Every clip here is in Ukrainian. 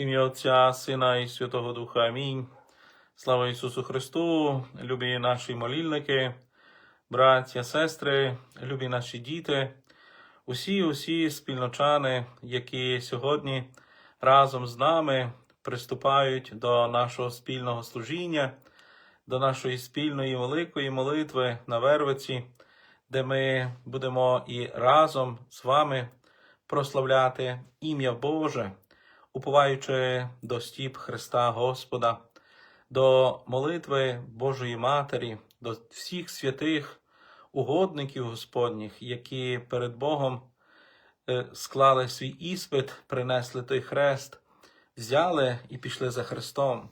Ім'я Отця, Сина і Святого Духа. Амінь. Слава Ісусу Христу, любі наші молільники, браття, сестри, любі наші діти, усі, усі спільночани, які сьогодні разом з нами приступають до нашого спільного служіння, до нашої спільної великої молитви на Вервиці, де ми будемо і разом з вами прославляти ім'я Боже, уповаючи до стіп Христа Господа, до молитви Божої Матері, до всіх святих угодників Господніх, які перед Богом е, склали свій іспит, принесли той хрест, взяли і пішли за Христом.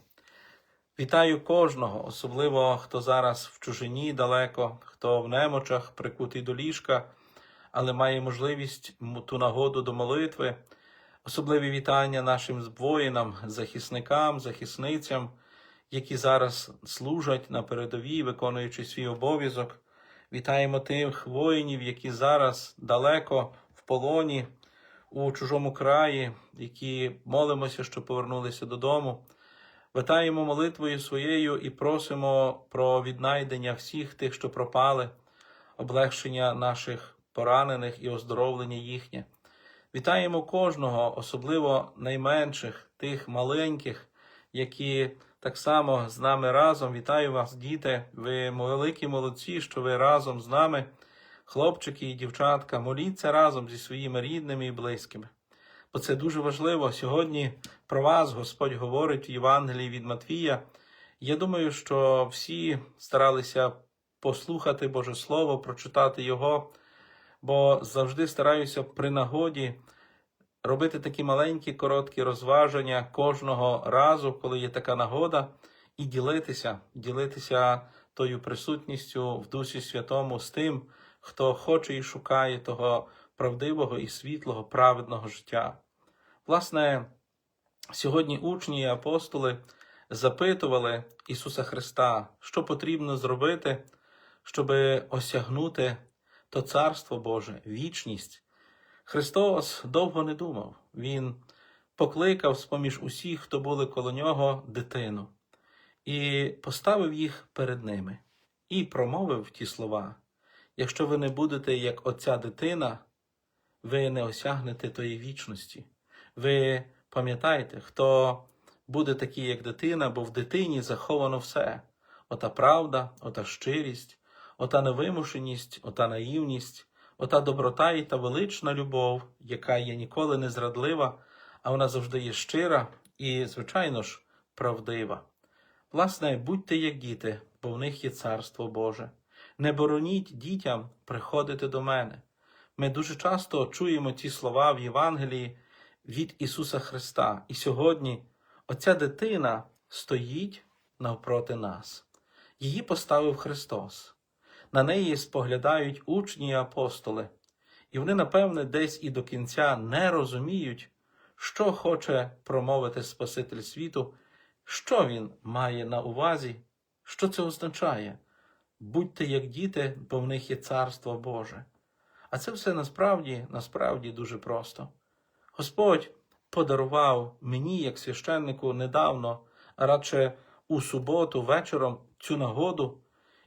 Вітаю кожного, особливо хто зараз в чужині далеко, хто в немочах, прикутий до ліжка, але має можливість ту нагоду до молитви. Особливі вітання нашим воїнам, захисникам, захисницям, які зараз служать на передовій, виконуючи свій обов'язок. Вітаємо тих воїнів, які зараз далеко в полоні, у чужому краї, які молимося, що повернулися додому. Витаємо молитвою своєю і просимо про віднайдення всіх тих, що пропали, облегшення наших поранених і оздоровлення їхнє. Вітаємо кожного, особливо найменших, тих маленьких, які так само з нами разом. Вітаю вас, діти. Ви великі молодці, що ви разом з нами, хлопчики і дівчатка, моліться разом зі своїми рідними і близькими. Бо це дуже важливо. Сьогодні про вас Господь говорить в Євангелії від Матвія. Я думаю, що всі старалися послухати Боже Слово, прочитати його, бо завжди стараюся при нагоді робити такі маленькі короткі розваження кожного разу, коли є така нагода, і ділитися, ділитися тою присутністю в Дусі Святому з тим, хто хоче і шукає того правдивого і світлого, праведного життя. Власне, сьогодні учні і апостоли запитували Ісуса Христа, що потрібно зробити, щоб осягнути то Царство Боже, вічність. Христос довго не думав. Він покликав з-поміж усіх, хто були коло нього, дитину, і поставив їх перед ними, і промовив ті слова: якщо ви не будете як оця дитина, ви не осягнете тої вічності. Ви пам'ятаєте, хто буде такий, як дитина, бо в дитині заховано все: ота правда, ота щирість, ота невимушеність, ота наївність, ота доброта і та велична любов, яка є ніколи не зрадлива, а вона завжди є щира і, звичайно ж, правдива. Власне, будьте як діти, бо в них є царство Боже. Не бороніть дітям приходити до мене. Ми дуже часто чуємо ці слова в Євангелії від Ісуса Христа. І сьогодні оця дитина стоїть навпроти нас. Її поставив Христос. На неї споглядають учні і апостоли, і вони, напевне, десь і до кінця не розуміють, що хоче промовити Спаситель світу, що він має на увазі, що це означає. Будьте як діти, бо в них є царство Боже. А це все насправді, насправді дуже просто. Господь подарував мені, як священнику, недавно, радше у суботу вечором цю нагоду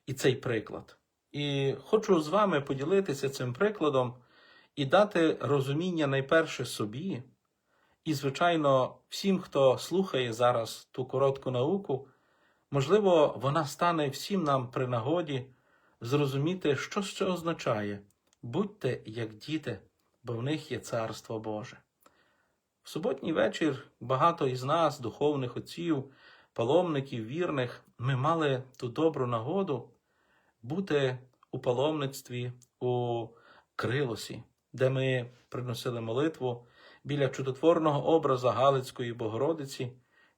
і цей приклад. І хочу з вами поділитися цим прикладом і дати розуміння найперше собі, і, звичайно, всім, хто слухає зараз ту коротку науку, можливо, вона стане всім нам при нагоді зрозуміти, що це означає. Будьте як діти, бо в них є царство Боже. В суботній вечір багато із нас, духовних отців, паломників, вірних, ми мали ту добру нагоду бути у паломництві у Крилосі, де ми приносили молитву біля чудотворного образа Галицької Богородиці,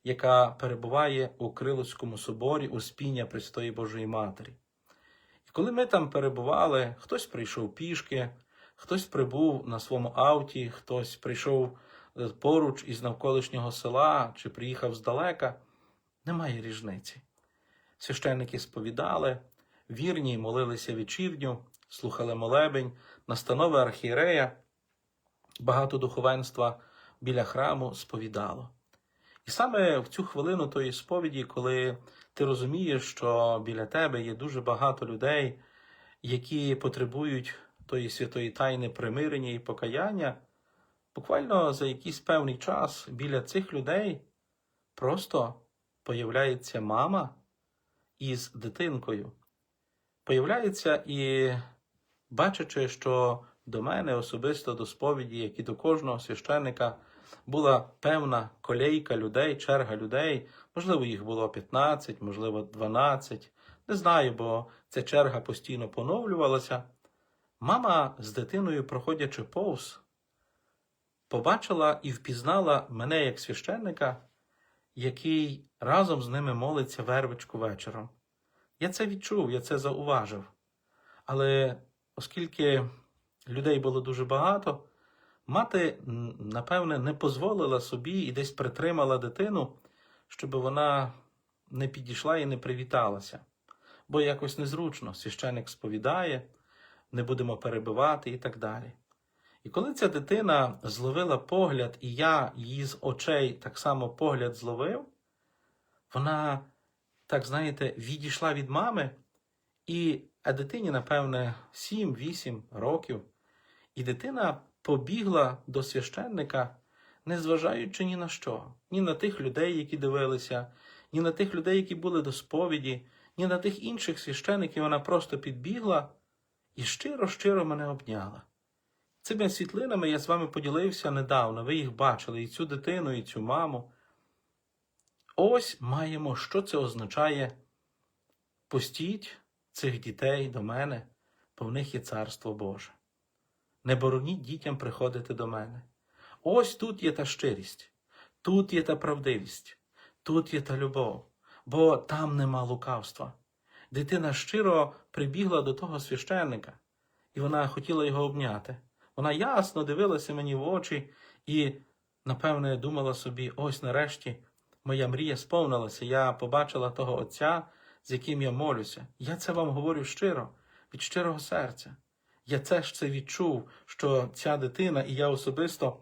яка перебуває у Крилоському соборі у спіння Престої Божої Матері. І коли ми там перебували, хтось прийшов пішки, хтось прибув на своєму авті, хтось прийшов е, поруч із навколишнього села чи приїхав здалека, немає різниці. Священники сповідали, вірні молилися вечірню, слухали молебень, настанови архієрея, багато духовенства біля храму сповідало. І саме в цю хвилину тої сповіді, коли ти розумієш, що біля тебе є дуже багато людей, які потребують тої святої тайни примирення і покаяння, буквально за якийсь певний час біля цих людей просто появляється мама із дитинкою. Появляється і бачачи, що до мене особисто до сповіді, як і до кожного священника, була певна колейка людей, черга людей. Можливо, їх було 15, можливо, 12. Не знаю, бо ця черга постійно поновлювалася. Мама з дитиною, проходячи повз, побачила і впізнала мене як священника, який разом з ними молиться вервичку вечором. Я це відчув, я це зауважив. Але оскільки людей було дуже багато, мати, напевне, не дозволила собі і десь притримала дитину, щоб вона не підійшла і не привіталася. Бо якось незручно, священик сповідає, не будемо перебивати і так далі. І коли ця дитина зловила погляд, і я її з очей так само погляд зловив, вона, так знаєте, відійшла від мами, і а дитині, напевне, 7-8 років, і дитина побігла до священника, не зважаючи ні на що, ні на тих людей, які дивилися, ні на тих людей, які були до сповіді, ні на тих інших священиків. Вона просто підбігла і щиро-щиро мене обняла. Цими світлинами я з вами поділився недавно. Ви їх бачили, і цю дитину, і цю маму. Ось маємо, що це означає. Пустіть цих дітей до мене, бо в них є царство Боже. Не бороніть дітям приходити до мене. Ось тут є та щирість, тут є та правдивість, тут є та любов, бо там нема лукавства. Дитина щиро прибігла до того священника, і вона хотіла його обняти. Вона ясно дивилася мені в очі і, напевне, думала собі: ось нарешті моя мрія сповнилася. Я побачила того Отця, з яким я молюся. Я це вам говорю щиро, від щирого серця. Я це ж це відчув, що ця дитина і я особисто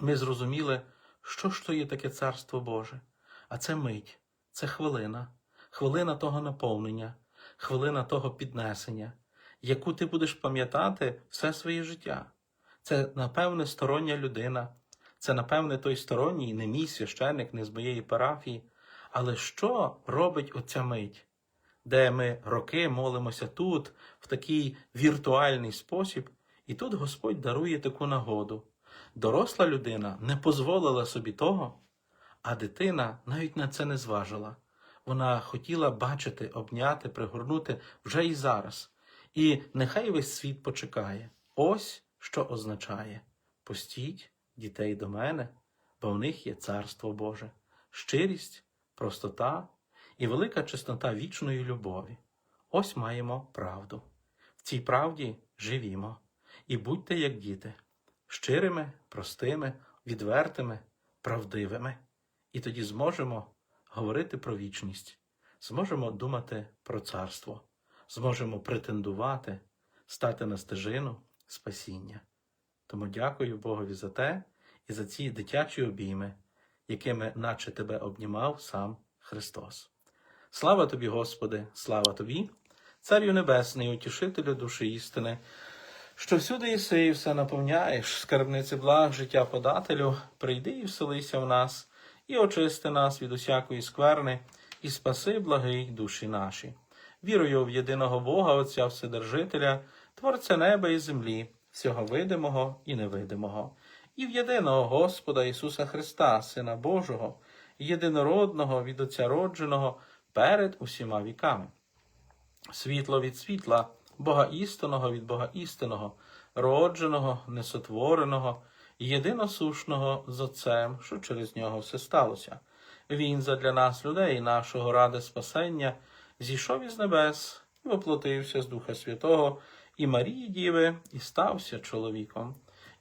ми зрозуміли, що ж то є таке царство Боже. А це мить, це хвилина, хвилина того наповнення, хвилина того піднесення, яку ти будеш пам'ятати все своє життя. Це, напевне, стороння людина, це, напевне, той сторонній, не мій священник, не з моєї парафії. Але що робить оця мить, де ми роки молимося тут, в такий віртуальний спосіб, і тут Господь дарує таку нагоду. Доросла людина не дозволила собі того, а дитина навіть на це не зважила. Вона хотіла бачити, обняти, пригорнути вже і зараз. І нехай весь світ почекає. Ось що означає: пустіть дітей до мене, бо в них є царство Боже, щирість, простота і велика чеснота вічної любові. Ось маємо правду. В цій правді живімо і будьте як діти, щирими, простими, відвертими, правдивими. І тоді зможемо говорити про вічність, зможемо думати про царство, зможемо претендувати, стати на стежину спасіння. Тому дякую Богові за те і за ці дитячі обійми, якими наче тебе обнімав сам Христос. Слава тобі, Господи, слава тобі, Царю Небесний, утішителю душі істини, що всюди єси і все наповняєш, скарбниці благ, життя подателю, прийди і вселися в нас, і очисти нас від усякої скверни, і спаси благий душі наші. Вірую в єдиного Бога, Отця Вседержителя, Творця неба і землі, всього видимого і невидимого, і в єдиного Господа Ісуса Христа, Сина Божого, єдинородного від Отця родженого перед усіма віками. Світло від світла, Бога істинного від Бога істинного, родженого, несотвореного, єдиносушного з Отцем, що через нього все сталося. Він задля нас, людей, нашого ради спасення, зійшов із небес і воплотився з Духа Святого і Марії Діви, і стався чоловіком,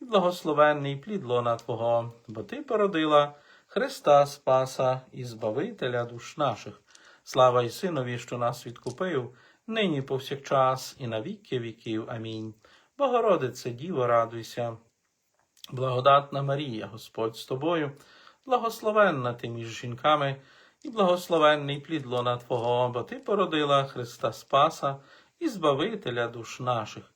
і благословенний плід лона Твого, бо Ти породила Христа Спаса і Збавителя душ наших. Слава й Синові, що нас відкупив, нині повсякчас і на віки віків. Амінь. Богородице, Діво, радуйся. Благодатна Марія, Господь з тобою, благословенна ти між жінками, і благословенний плід лона Твого, бо Ти породила Христа Спаса і Збавителя душ наших.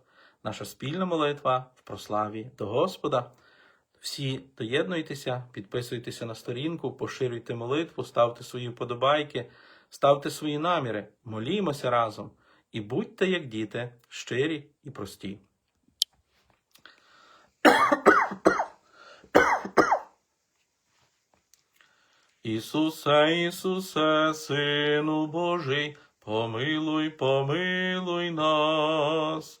наша спільна молитва в прославі до Господа. Всі доєднуйтеся, підписуйтеся на сторінку, поширюйте молитву, ставте свої вподобайки, ставте свої наміри, молімося разом і будьте як діти, щирі і прості. Ісусе, Ісусе, Сину Божий, помилуй, помилуй нас.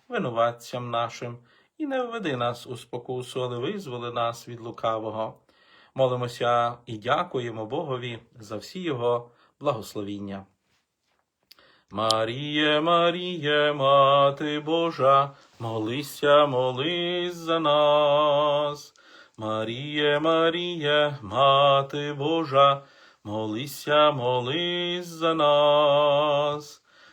винуватцям нашим, і не введи нас у спокусу, але визволи нас від лукавого. Молимося і дякуємо Богові за всі Його благословіння. Маріє, Маріє, Мати Божа, молися, молись за нас. Маріє, Маріє, Мати Божа, молися, молись за нас.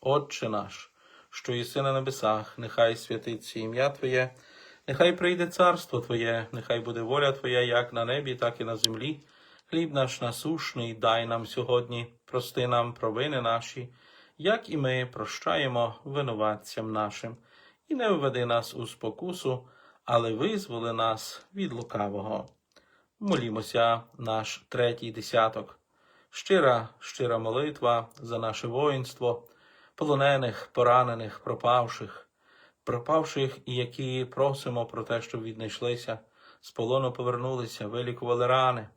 Отче наш, що єси на небесах, нехай святиться ім'я Твоє, нехай прийде царство Твоє, нехай буде воля Твоя, як на небі, так і на землі. Хліб наш насушний дай нам сьогодні, прости нам провини наші, як і ми прощаємо винуватцям нашим, і не введи нас у спокусу, але визволи нас від лукавого. Молімося наш третій десяток. Щира, щира молитва за наше воїнство, полонених, поранених, пропавших, пропавших і які просимо про те, щоб віднайшлися, з полону повернулися, вилікували рани.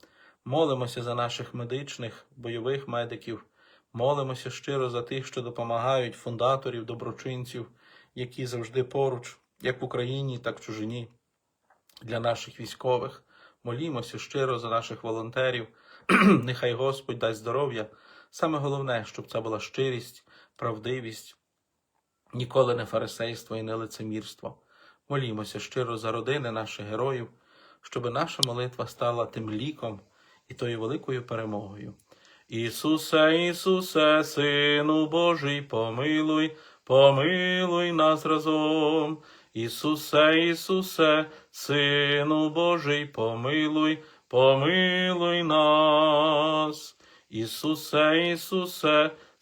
Молимося за наших медичних, бойових медиків, молимося щиро за тих, що допомагають фундаторів, доброчинців, які завжди поруч, як в Україні, так в чужині, для наших військових. Молімося щиро за наших волонтерів. Нехай Господь дасть здоров'я. Саме головне, щоб це була щирість, правдивість, ніколи не фарисейство і не лицемірство. Молімося щиро за родини наших героїв, щоб наша молитва стала тим ліком і тою великою перемогою. Ісусе, Ісусе, Сину Божий, помилуй, помилуй нас разом. Ісусе, Ісусе, Сину Божий, помилуй, помилуй нас. Ісусе, Ісусе,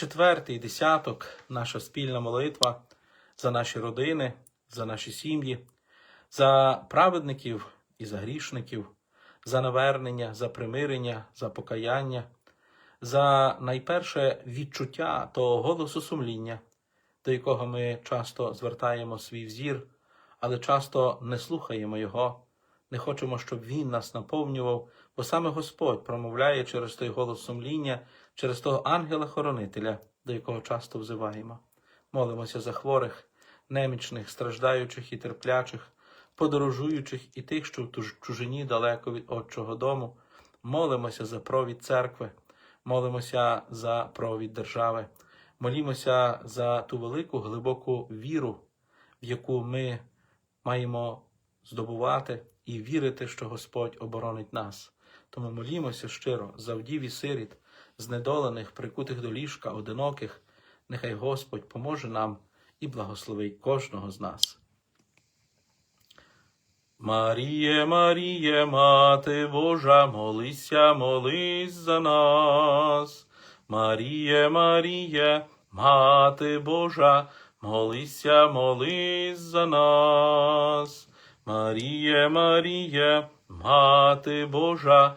четвертий десяток, наша спільна молитва за наші родини, за наші сім'ї, за праведників і за грішників, за навернення, за примирення, за покаяння, за найперше відчуття того голосу сумління, до якого ми часто звертаємо свій взір, але часто не слухаємо Його, не хочемо, щоб Він нас наповнював, бо саме Господь промовляє через той голос сумління, через того ангела-хоронителя, до якого часто взиваємо. Молимося за хворих, немічних, страждаючих і терплячих, подорожуючих і тих, що в чужині далеко від Отчого дому. Молимося за провід церкви, молимося за провід держави, молімося за ту велику глибоку віру, в яку ми маємо здобувати і вірити, що Господь оборонить нас. Тому молімося щиро за вдів і сиріт, знедолених, прикутих до ліжка, одиноких. Нехай Господь поможе нам і благословить кожного з нас. Маріє, Маріє, Мати Божа, молися, молись за нас. Маріє, Маріє, Мати Божа, молися, молись за нас. Маріє, Маріє, Мати Божа,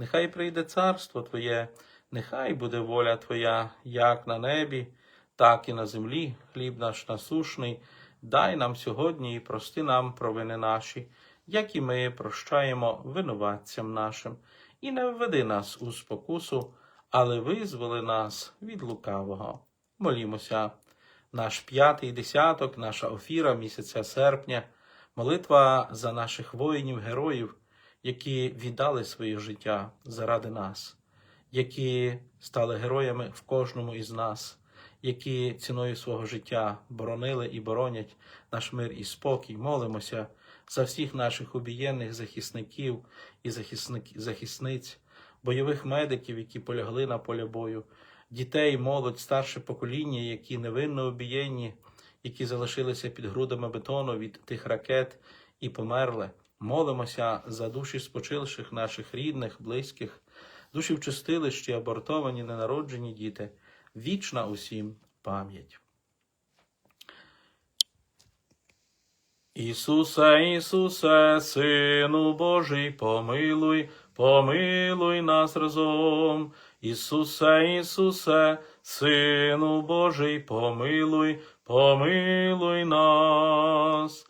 нехай прийде царство Твоє, нехай буде воля Твоя, як на небі, так і на землі, хліб наш насушний, дай нам сьогодні і прости нам провини наші, як і ми прощаємо винуватцям нашим, і не введи нас у спокусу, але визволи нас від лукавого. Молімося. Наш п'ятий десяток, наша офіра місяця серпня, молитва за наших воїнів, героїв, які віддали своє життя заради нас, які стали героями в кожному із нас, які ціною свого життя боронили і боронять наш мир і спокій. Молимося за всіх наших убієнних захисників і захисник, захисниць, бойових медиків, які полягли на полі бою, дітей, молодь, старше покоління, які невинно обієнні, які залишилися під грудами бетону від тих ракет і померли. Молимося за душі спочилших наших рідних, близьких, душі в чистилищі, абортовані, ненароджені діти, вічна усім пам'ять. Ісусе, Ісусе, Сину Божий, помилуй, помилуй нас разом. Ісусе, Ісусе, Сину Божий, помилуй, помилуй нас.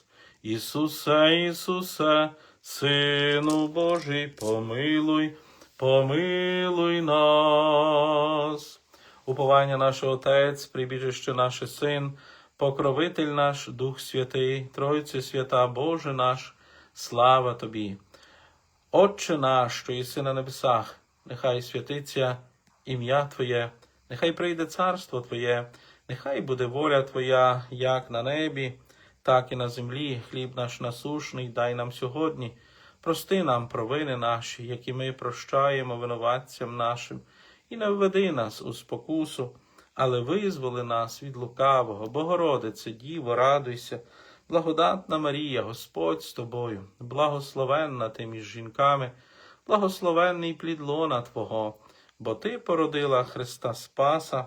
Ісусе, Ісусе, Сину Божий, помилуй, помилуй нас. Уповання наш Отець, прибіжище наш Син, покровитель наш, Дух Святий, Тройці свята Боже наш, слава Тобі. Отче наш, що єси на небесах, нехай святиться ім'я Твоє, нехай прийде царство Твоє, нехай буде воля Твоя, як на небі, так і на землі. Хліб наш насушний, дай нам сьогодні. Прости нам провини наші, які ми прощаємо винуватцям нашим, і не введи нас у спокусу, але визволи нас від лукавого, Богородице, Діво, радуйся, благодатна Марія, Господь з тобою, благословенна ти між жінками, благословенний плід лона Твого, бо Ти породила Христа Спаса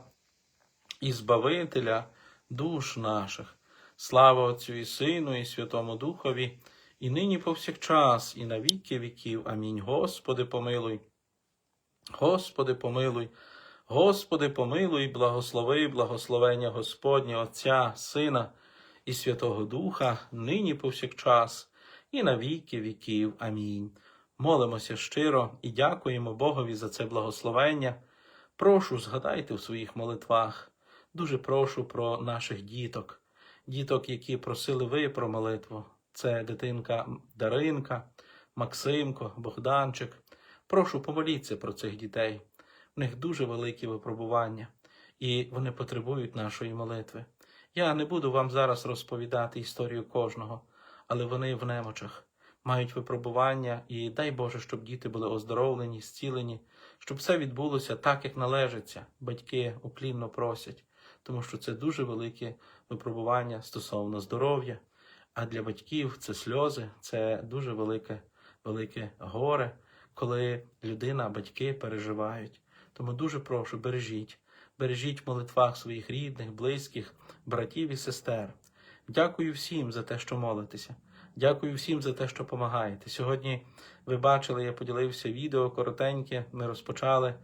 і Збавителя душ наших. Слава Отцю і Сину, і Святому Духові, і нині повсякчас, і на віки віків. Амінь. Господи, помилуй. Господи, помилуй. Господи, помилуй, благослови, благословення Господнє Отця, Сина і Святого Духа, нині повсякчас, і на віки віків. Амінь. Молимося щиро і дякуємо Богові за це благословення. Прошу, згадайте в своїх молитвах. Дуже прошу про наших діток, діток, які просили ви про молитву. Це дитинка Даринка, Максимко, Богданчик. Прошу, помоліться про цих дітей. В них дуже великі випробування, і вони потребують нашої молитви. Я не буду вам зараз розповідати історію кожного, але вони в немочах мають випробування, і дай Боже, щоб діти були оздоровлені, зцілені, щоб все відбулося так, як належиться. Батьки уклінно просять, тому що це дуже велике випробування стосовно здоров'я. А для батьків це сльози, це дуже велике, велике горе, коли людина, батьки переживають. Тому дуже прошу, бережіть, бережіть в молитвах своїх рідних, близьких, братів і сестер. Дякую всім за те, що молитеся. Дякую всім за те, що допомагаєте. Сьогодні ви бачили, я поділився відео коротеньке. Ми розпочали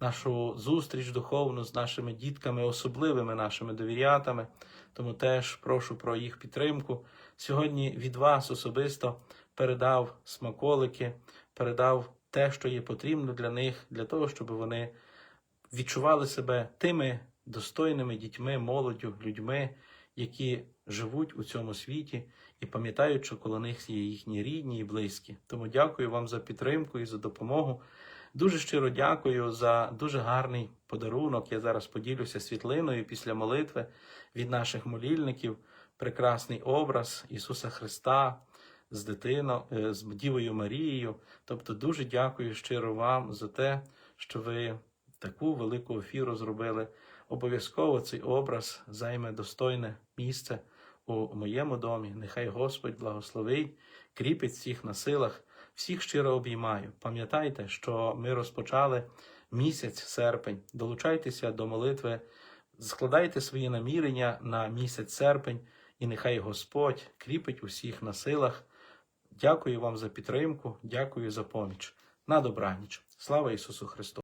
нашу зустріч духовну з нашими дітками, особливими нашими довірятами. Тому теж прошу про їх підтримку. Сьогодні від вас особисто передав смаколики, передав те, що є потрібно для них, для того, щоб вони відчували себе тими достойними дітьми, молоддю, людьми, які живуть у цьому світі і пам'ятають, що коло них є їхні рідні і близькі. Тому дякую вам за підтримку і за допомогу. Дуже щиро дякую за дуже гарний подарунок. Я зараз поділюся світлиною після молитви від наших молільників. Прекрасний образ Ісуса Христа з дитиною, з Дівою Марією. Тобто, дуже дякую щиро вам за те, що ви таку велику ефіру зробили. Обов'язково цей образ займе достойне місце у моєму домі. Нехай Господь благословить, кріпить всіх на силах, всіх щиро обіймаю. Пам'ятайте, що ми розпочали місяць серпень. Долучайтеся до молитви, складайте свої намірення на місяць серпень, і нехай Господь кріпить усіх на силах. Дякую вам за підтримку, дякую за поміч. На добраніч. Слава Ісусу Христу!